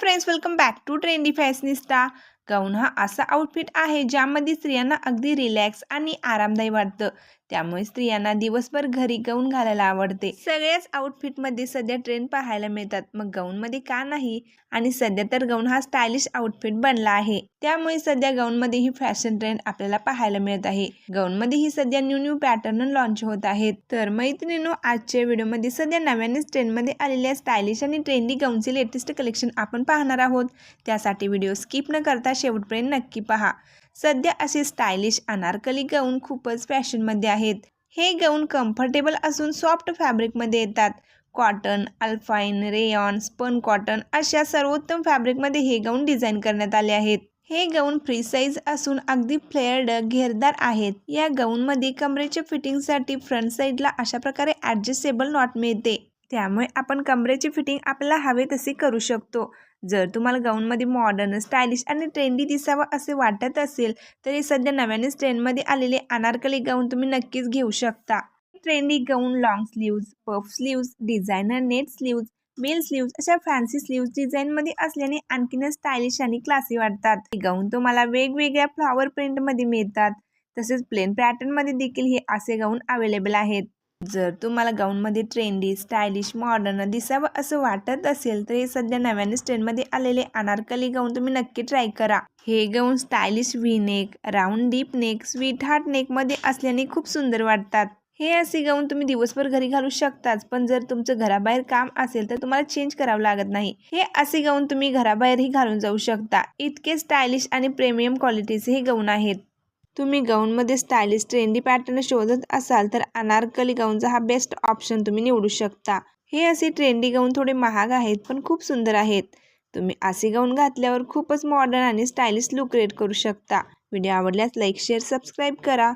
Friends welcome back to trendy fashionista gown हा असा outfit आहे ज्यामध्ये स्त्रियांना अगदी रिलॅक्स आणि आरामदायी वाटतं. त्यामुळे स्त्रियांना दिवसभर घरी गाऊन घालायला आवडते. सगळ्याच आउटफिटमध्ये सध्या ट्रेंड पाहायला मिळतात. मग गाऊनमध्ये का नाही? आणि सध्या तर गाऊन हा स्टायलिश आउटफिट बनला आहे. त्यामुळे सध्या गाऊनमध्ये ही फॅशन ट्रेंड आपल्याला पाहायला मिळत आहे. गाऊनमध्ये ही सध्या न्यू न्यू पॅटर्न लॉन्च होत आहेत. तर मैत्रिणीनो आजच्या व्हिडिओमध्ये सध्या नव्यानेच ट्रेंडमध्ये आलेल्या स्टायलिश आणि ट्रेंडी गाऊनचे लेटेस्ट कलेक्शन आपण पाहणार आहोत. त्यासाठी व्हिडिओ स्किप न करता शेवटपर्यंत नक्की पहा. सध्या असे स्टायलिश अनारकली गाऊन खूपच फॅशनमध्ये आहेत. हे गाऊन कम्फर्टेबल असून सॉफ्ट फॅब्रिकमध्ये येतात. Cotton alpine rayon spun cotton अशा सर्वोत्तम फॅब्रिकमध्ये हे गाऊन डिझाईन करण्यात आले आहेत. हे गाऊन फ्री साईज असून अगदी फ्लेअर्ड घेरदार आहेत. या गाऊनमध्ये कमरेच्या फिटिंगसाठी फ्रंट साईडला अशा प्रकारे ॲडजस्टेबल नॉट मिळते. त्यामुळे आपण कमरेची फिटिंग आपल्याला हवे तसे करू शकतो. जर तुम्हाला गाऊनमध्ये मॉडर्न स्टायलिश आणि ट्रेंडी दिसावं असे वाटत असेल तर हे सध्या नव्यानेच ट्रेंडमध्ये आलेले अनारकली गाऊन तुम्ही नक्कीच घेऊ शकता. Trendy gown long sleeves puff sleeves designer net sleeves bell sleeves अशा फॅन्सी स्लीव्ज डिझाईनमध्ये असल्याने आणखीनच स्टायलिश आणि क्लासी वाटतात. हे गाऊन तुम्हाला वेगवेगळ्या फ्लॉवर प्रिंटमध्ये मिळतात. तसेच प्लेन पॅटर्नमध्ये देखील हे असे गाऊन अवेलेबल आहेत. जर तुम्हाला गाऊनमध्ये ट्रेंडी स्टायलिश मॉडर्न दिसावं असं वाटत असेल तर हे सध्या नव्यानेच ट्रेंडमध्ये आलेले अनारकली गाऊन तुम्ही नक्की ट्राय करा. हे gown stylish V neck round deep neck sweetheart नेकमध्ये असल्याने खूप सुंदर वाटतात. हे असे गाऊन तुम्ही दिवसभर घरी घालू शकताच पण जर तुमचं घराबाहेर काम असेल तर तुम्हाला चेंज करावं लागत नाही. हे असे गाऊन तुम्ही घराबाहेरही घालून जाऊ शकता. इतके स्टायलिश आणि प्रीमियम क्वालिटीचे हे गाऊन आहेत. तुम्ही गाऊनमध्ये स्टायलिश ट्रेंडी पॅटर्न शोधत असाल तर अनारकली गाऊनचा हा बेस्ट ऑप्शन तुम्ही निवडू शकता. हे असे ट्रेंडी गाऊन थोडे महाग आहेत पण खूप सुंदर आहेत. तुम्ही असे गाऊन घातल्यावर खूपच मॉडर्न आणि स्टायलिश लुक क्रिएट करू शकता. व्हिडिओ आवडल्यास लाईक शेअर सबस्क्राईब करा.